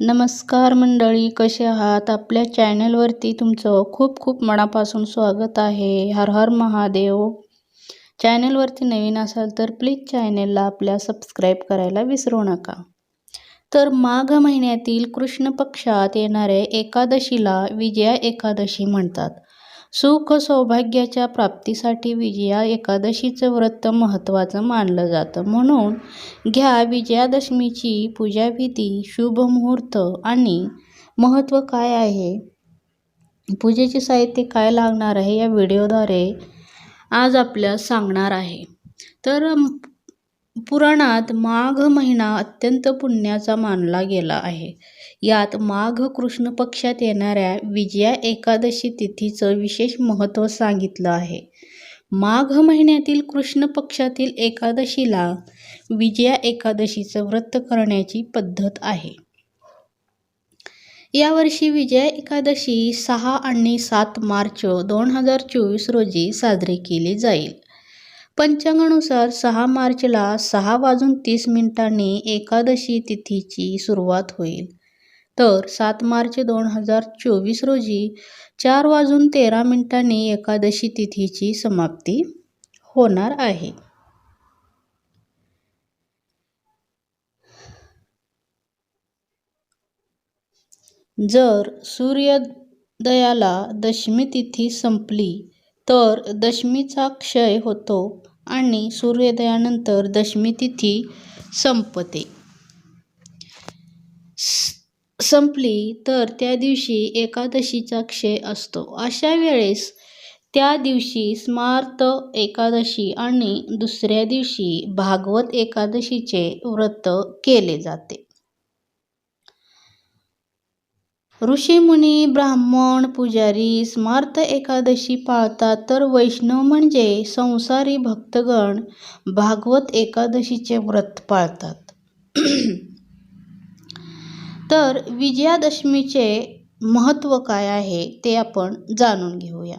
नमस्कार मंडळी कसे आहात? आपल्या चॅनलवरती तुमचं खूप खूप मनापासून स्वागत आहे. हर हर महादेव. चॅनलवरती नवीन असाल तर प्लीज चॅनेलला आपल्या सबस्क्राईब करायला विसरू नका. तर माघ महिन्यातील कृष्ण पक्षात येणाऱ्या एकादशीला विजया एकादशी म्हणतात. सुख सौभाग्याच्या प्राप्तीसाठी विजया एकादशीचं व्रत महत्त्वाचं मानलं जातं. म्हणून घ्या विजयादशमीची पूजाविधी शुभ मुहूर्त आणि महत्त्व काय आहे? पूजेचे साहित्य काय लागणार आहे या व्हिडिओद्वारे आज आपल्या सांगणार आहे. तर पुराणात माघ महिना अत्यंत पुण्याचा मानला गेला आहे. यात माघ कृष्ण पक्षात येणाऱ्या विजया एकादशी तिथीचं विशेष महत्त्व सांगितलं आहे. माघ महिन्यातील कृष्ण पक्षातील एकादशीला विजया एकादशीचं व्रत करण्याची पद्धत आहे. यावर्षी विजया एकादशी सहा आणि सात मार्च दोन हजार चोवीस रोजी साजरी केली जाईल. पंचांगानुसार सहा मार्चला सहा वाजून तीस मिनिटांनी एकादशी तिथीची सुरुवात होईल. तर सात मार्च दोन हजार चोवीस रोजी चार वाजून तेरा मिनिटांनी एकादशी तिथीची समाप्ती होणार आहे. जर सूर्योदयाला दशमी तिथी संपली तर दशमीचा क्षय होतो आणि सूर्योदयानंतर दशमी तिथी संपते. संपली तर त्या दिवशी एकादशीचा क्षय असतो. अशा वेळेस त्या दिवशी स्मार्त एकादशी आणि दुसऱ्या दिवशी भागवत एकादशीचे व्रत केले जाते. ऋषीमुनी ब्राह्मण पुजारी स्मार्त एकादशी पाळतात तर वैष्णव म्हणजे संसारी भक्तगण भागवत एकादशीचे व्रत पाळतात. तर विजयादशमीचे महत्त्व काय आहे ते आपण जाणून घेऊया.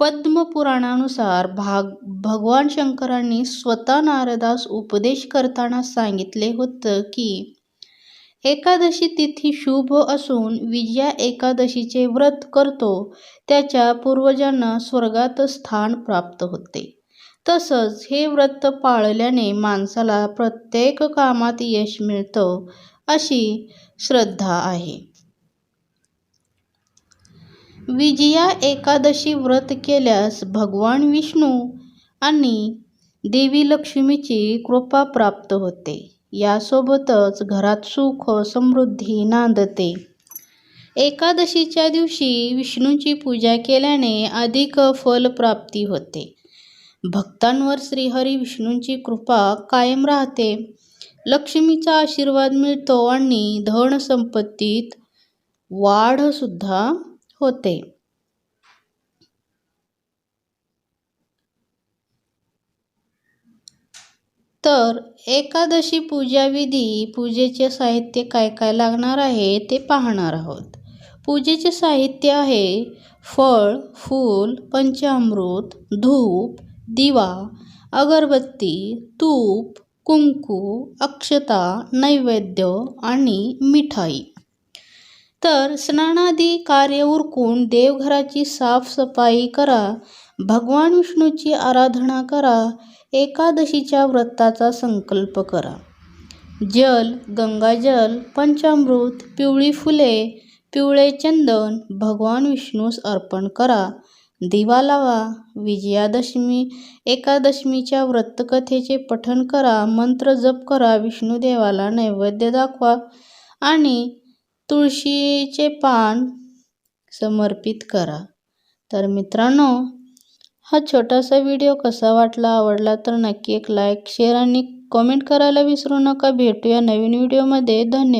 पद्मपुराणानुसार भाग भगवान शंकरांनी स्वतः नारदास उपदेश करताना सांगितले होतं की एकादशी तिथी शुभ असून विजया एकादशीचे व्रत करतो त्याच्या पूर्वजांना स्वर्गात स्थान प्राप्त होते. तसंच हे व्रत पाळल्याने माणसाला प्रत्येक कामात यश मिळतं अशी श्रद्धा आहे. विजया एकादशी व्रत केल्यास भगवान विष्णू आणि देवी लक्ष्मीची कृपा प्राप्त होते. यासोबतच घरात सुख समृद्धी नांदते. एकादशीच्या दिवशी विष्णूची पूजा केल्याने अधिक फलप्राप्ती होते. भक्तांवर श्रीहरी विष्णूंची कृपा कायम राहते. लक्ष्मीचा आशीर्वाद मिळतो आणि धन संपत्तीत होते. तर एकादशी पूजा विधी पूजेचे साहित्य काय काय लागणार आहे ते पाहणार आहोत. पूजेचे साहित्य आहे फळ फूल पंचामृत धूप दिवा अगरबत्ती तूप कुंकू अक्षता नैवेद्य आणि मिठाई. तर स्नानादी कार्य उरकून देवघराची साफसफाई करा भगवान विष्णूची आराधना करा एकादशीच्या व्रताचा संकल्प करा. जल गंगाजल पंचामृत पिवळी फुले पिवळे चंदन भगवान विष्णूस अर्पण करा. दिवा लावा विजयादशमी एकादशमीच्या व्रतकथेचे पठण करा मंत्र जप करा विष्णुदेवाला नैवेद्य दाखवा आणि तुळशीचे पान समर्पित करा. तर मित्रांनो हा छोटासा व्हिडिओ कसा वाटला आवडला तर नक्की एक लाईक शेअर आणि कमेंट करायला विसरू नका. भेटूया नवीन व्हिडिओमध्ये. धन्यवाद.